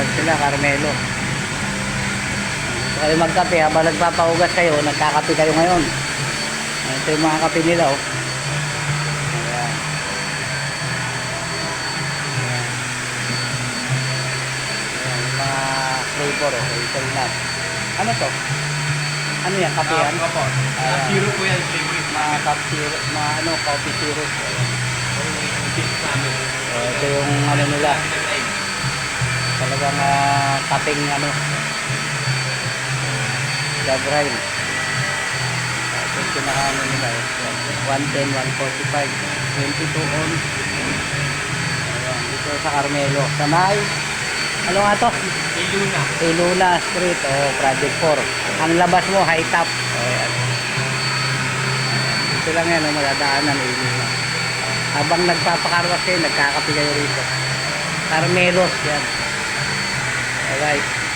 Prag sila, Carmelo. Gusto kayo magkape habang nagpapaugas kayo, nagkakape kayo ngayon. Ito yung mga kape nila oh. Ayan. Ayan. Ayan, yung mga flavor oh, hazelnut. Ano to? Ano yan, kape yan? Ah, opo. Ayan. Zero po yan, Mga cup zero, mga ano, coffee syrup. Ayan. Ito yung ano nila, talagang uh, kaping ano, the grind. Ito yung pinakaano nila, eh. 110, 145, 22 on. Ayan, dito sa Carmelo. Sa May, ano nga to? Iluna. Iluna Street, oh, Project 4. Ang labas mo, high top. Ayan. Ito lang yan, oh, madadaanan, Iluna. Habang nagpapakarwas kayo, nagkakape kayo rito. Carmelos, yan. Alright.